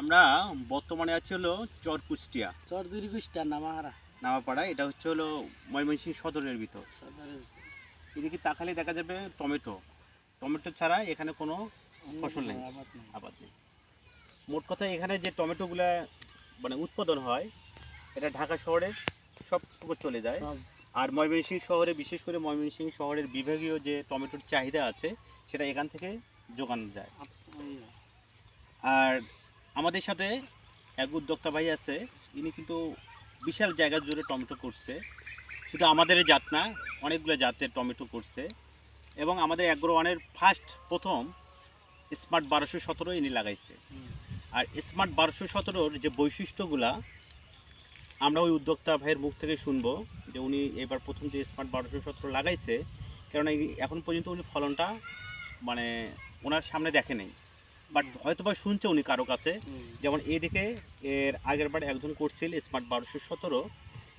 আমরা বর্তমানে আছি হলো চর কুষ্টিয়া চর দুই কুষ্টার নামাহারা। নামাপাড়া এটা হচ্ছে হলো ময়মনসিংহ সদরের ভিতর। সদরের এদিকে তাকালে দেখা যাবে? টমেটো। টমেটো ছাড়া এখানে কোনো ফসল নেই। আবাদ নেই। আবাদ নেই। মোট কথা এখানে যে টমেটোগুলা মানে উৎপাদন হয় এটা ঢাকা শহরে সব চলে যায়। আর ময়মনসিংহ শহরে বিশেষ করে ময়মনসিংহ শহরের বিভাগীয় যে টমেটোর চাহিদা আছে সেটা এখান থেকে যোগানো যায়। আর আমাদের সাথে এক উদ্যোক্তা ভাই আছে, ইনি কিন্তু বিশাল জায়গা জুড়ে টমেটো করছে। শুধু আমাদের জাত না, অনেকগুলো জাতের টমেটো করছে। এবং আমাদের অ্যাগ্রো ওয়ানের ফার্স্ট প্রথম স্মার্ট বারোশো সতেরো ইনি লাগাইছে। আর স্মার্ট বারোশো সতেরোর যে বৈশিষ্ট্যগুলা আমরা ওই উদ্যোক্তা ভাইয়ের মুখ থেকে শুনব যে উনি এবার প্রথম যে স্মার্ট বারোশো সতেরো লাগাইছে, কেননা এখন পর্যন্ত উনি ফলনটা মানে ওনার সামনে দেখে নেই। বাট হয়তো বা শুনছে উনি কারও কাছে। যেমন এইদিকে এর আগের বার একজন করছিল স্মার্ট বারোশো সতেরো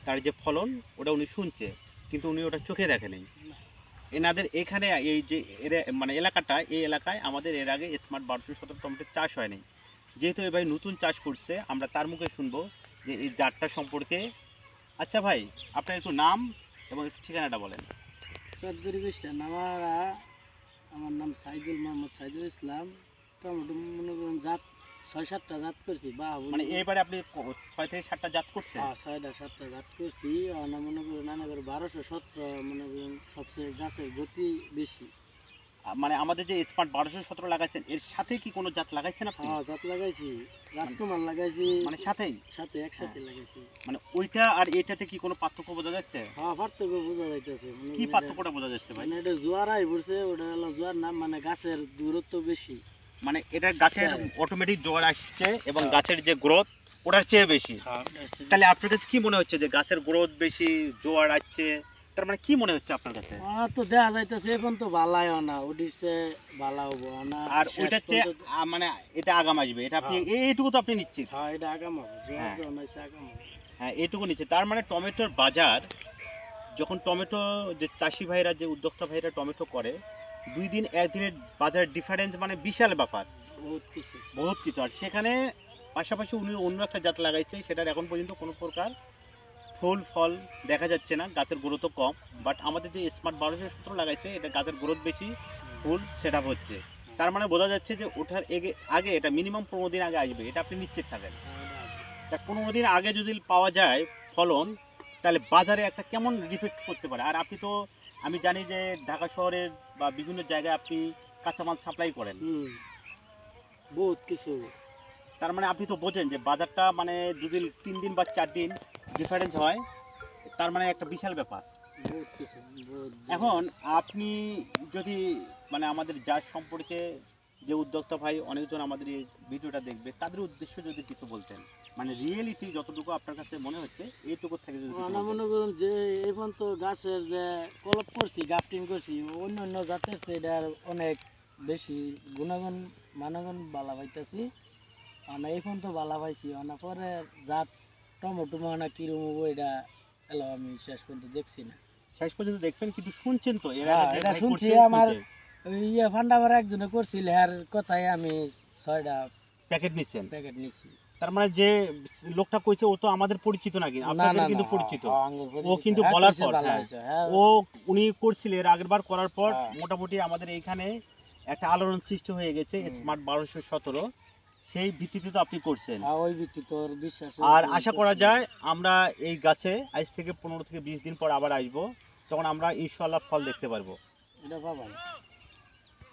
তার যে ফলন ওটা উনি শুনছে কিন্তু উনি ওটা চোখে দেখে নেই এনাদের এখানে এই যে এরা- মানে এলাকাটা এই এলাকায় আমাদের এর আগে স্মার্ট বারোশো সতেরো টমেটোর চাষ হয়নি। যেহেতু এই ভাই নতুন চাষ করছে আমরা তার মুখে শুনব যে এই জাতটা সম্পর্কে। আচ্ছা ভাই আপনার একটু নাম এবং একটু ঠিকানাটা বলেন। দুই কুষ্টার নামাহারা আমার নাম সাইদুল মোহাম্মদ সাইদুল ইসলাম। টমেটো মনে করুন জাত ছয় সাতটা জাত করছি মানে এবারে আপনি ছয় থেকে সাতটা জাত করছেন? হ্যাঁ ছয়টা সাতটা জাত করছি মনে করুন নানা করে বারোশো সতেরো মনে করুন সবচেয়ে গাছের গতি বেশি। মানে আমাদের যে স্মার্ট বারোশো সতেরো লাগাইছেন এর সাথে কি কোনো জাত লাগাইছেন আপনি? হ্যাঁ জাত লাগাইছি রাজকুমার লাগাইছি। মানে সাথেই? সাথে একসাথে লাগাইছি। মানে ওইটা আর এটাতে কি কোনো পার্থক্য বোঝা যাচ্ছে? হ্যাঁ পার্থক্য বোঝা যাইতেছে। কি পার্থক্যটা বোঝা যাচ্ছে ভাই? মানে এটা জোয়ার আই পড়ছে ওটা হলো জোয়ার না মানে গাছের দূরত্ব বেশি। মানে এটা গাছের হ্যাঁ। অটোমেটিক জোয়ার আসছে এবং হ্যাঁ। গাছের যে গ্রোথ ওটার চেয়ে বেশি হ্যাঁ তাহলে আপনার কাছে কি মনে হচ্ছে যে গাছের গ্রোথ বেশি জোয়ার আসছে তার মানে কি মনে হচ্ছে আপনার কাছে তো দেখা যাইতেছে এখন তো ভালাই না উঠিছে ভালা হব না আর শেষ ওইটার চেয়ে মানে এটা আগাম আসবে এটা আপনি হ্যাঁ। এইটুকু তো আপনি নিচ্ছেন হ্যাঁ এটা আগাম হবে হ্যাঁ। আগাম হ্যাঁ এইটুকু নিচ্ছে তার মানে টমেটোর বাজার যখন টমেটো যে চাষি ভাইরা যে উদ্যোক্তা ভাইরা টমেটো করে দুই দিন একদিনের বাজার ডিফারেন্স মানে বিশাল ব্যাপার। বহুত কিছু। বহুত কিছু। আর সেখানে পাশাপাশি উনি অন্য একটা জাত লাগাইছে সেটার এখন পর্যন্ত কোনো প্রকার ফুল ফল দেখা যাচ্ছে না গাছের গ্রোথও কম। বাট আমাদের যে স্মার্ট বারোশো সতেরো লাগাইছে এটা গাছের গ্রোথ বেশি ফুল সেট আপ হচ্ছে। তার মানে বোঝা যাচ্ছে যে ওঠার এগে আগে এটা মিনিমাম পনেরো দিন আগে আসবে এটা আপনি নিশ্চিত থাকেন। তা পনেরো দিন আগে যদি পাওয়া যায় ফলন তাহলে বাজারে একটা কেমন রিফেক্ট করতে পারে? আর আপনি তো আমি জানি যে ঢাকা শহরের বা বিভিন্ন জায়গায় আপনি কাঁচামাল সাপ্লাই করেন। বহুত কিছু। তার মানে আপনি তো বোঝেন যে বাজারটা মানে দুদিন তিন দিন বা চার দিন ডিফারেন্স হয় তার মানে একটা বিশাল ব্যাপার। এখন আপনি যদি মানে আমাদের যার সম্পর্কে যে উদ্যোক্তা ভাই অনেকজন আমাদের এই ভিডিওটা দেখবে তাদের উদ্দেশ্য যদি কিছু বলতেন। মানে রিয়েলিটি যতটুকু আপনার কাছে মনে হচ্ছে এইটুকু থেকে যদি আমরা মনে করুন যে এখন তো গাছের যে কলপ করছি গাফটিং করছি অন্য অন্য জাতের এটার অনেক বেশি গুণাগুণ মানগুণ বালা পাইতেছি। আর এখন তো বালা পাইছি অনা পরে জাত টমেটো মানে কিরম এটা এলো আমি শেষ পর্যন্ত দেখছি না। শেষ পর্যন্ত দেখবেন কিন্তু শুনছেন তো হ্যাঁ, এটা শুনছি, আমার- ইয়ে ফান্ডাবার একজনে করছিল কথাই আমি ছয়টা প্যাকেট নিচ্ছেন? প্যাকেট নিছি। তার মানে যে লোকটা কইছে ও তো আমাদের পরিচিত নাকি? আপনাদের কিন্তু পরিচিত। হ্যাঁ, ও কিন্তু হ্যাঁ, বলার পর, হ্যাঁ। ও উনি করছিল এর আগের বার করার পর। মোটামুটি আমাদের এইখানে একটা আলোড়ন সৃষ্টি হয়ে গেছে স্মার্ট বারোশো সতেরো। সেই ভিত্তিতে তো আপনি করছেন। ওই ভিত্তি তোর বিশ্বাস আর আশা করা যায় আমরা এই গাছে আজ থেকে পনেরো থেকে বিশ দিন পর আবার আসব তখন আমরা ইনশাল্লাহ ফল দেখতে পারব। এটা